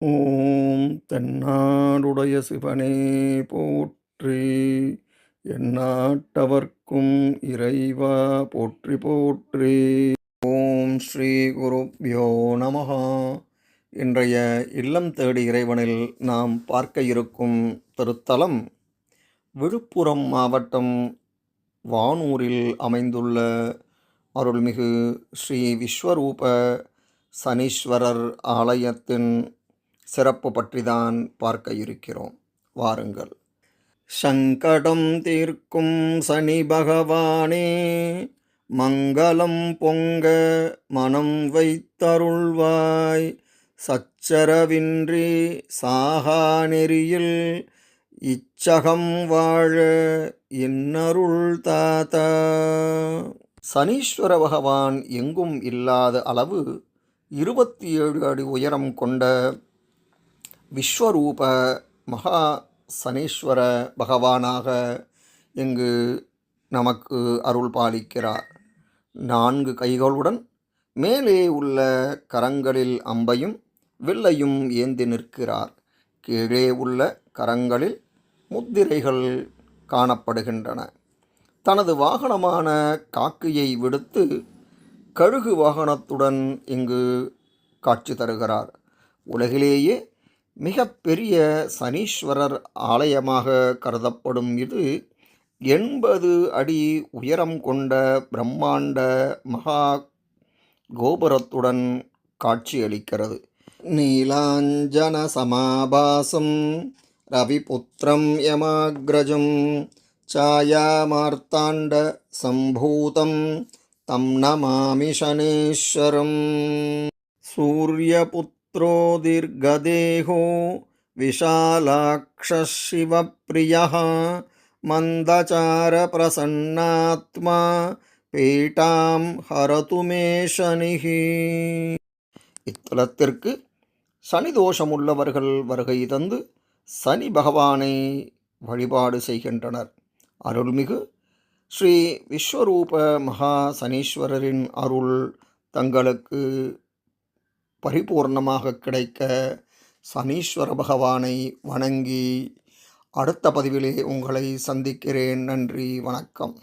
ஓம் தென்னாடுடைய சிவனே போற்றி. எந்நாட்டவர்க்கும் இறைவா போற்றி போற்றி. ஓம் ஸ்ரீ குருப்யோ நமகா இன்றைய இல்லம் தேடி இறைவனில் நாம் பார்க்க இருக்கும் திருத்தலம் விழுப்புரம் மாவட்டம் வானூரில் அமைந்துள்ள அருள்மிகு ஸ்ரீ விஸ்வரூப சனீஸ்வரர் ஆலயத்தின் சிறப்பு பற்றி தான் பார்க்க இருக்கிறோம். வாருங்கள். சங்கடம் தீர்க்கும் சனி பகவானே மங்களம் பொங்க மனம் வைத்தருள்வாய். சச்சரவின்றி சாகா நெறியில் இச்சகம் வாழ இன்னருள் தாத்தா. சனீஸ்வர பகவான் எங்கும் இல்லாத அளவு இருபத்தி ஏழு அடி உயரம் கொண்ட விஸ்வரூப மகா சனீஸ்வர பகவானாக இங்கு நமக்கு அருள் பாலிக்கிறார். நான்கு கைகளுடன் மேலே உள்ள கரங்களில் அம்பையும் வில்லையும் ஏந்தி நிற்கிறார். கீழே உள்ள கரங்களில் முத்திரைகள் காணப்படுகின்றன. தனது வாகனமான காக்கையை விடுத்து கழுகு வாகனத்துடன் இங்கு காட்சி தருகிறார். உலகிலேயே மிகப்பெரிய சனீஸ்வரர் ஆலயமாக கருதப்படும் இது எண்பது அடி உயரம் கொண்ட பிரம்மாண்ட மகா கோபுரத்துடன் காட்சியளிக்கிறது. நீலாஞ்சன சமாபாசம் ரவிபுத்திரம் யமாகிரஜம் சாயாமார்த்தாண்ட சம்பூதம் தம் நமாமி சனீஸ்வரம். சூரியபுத் पुत्रो दीर्घदेहो विशालाक्षः शिवप्रियः मन्दचारप्रसन्नात्मा பீட்டாம் ஹரதுமே சனிஹி இத்தலத்திற்கு சனி தோஷமுள்ளவர்கள் வருகை தந்து சனி பகவானை வழிபாடு செய்கின்றனர் அருள்மிகு ஸ்ரீ விஸ்வரூப மகா சனீஸ்வரரின் அருள் தங்களுக்கு பரிபூர்ணமாக கிடைக்க சனீஸ்வர பகவானை வணங்கி அடுத்த பதிவிலே உங்களை சந்திக்கிறேன். நன்றி வணக்கம்.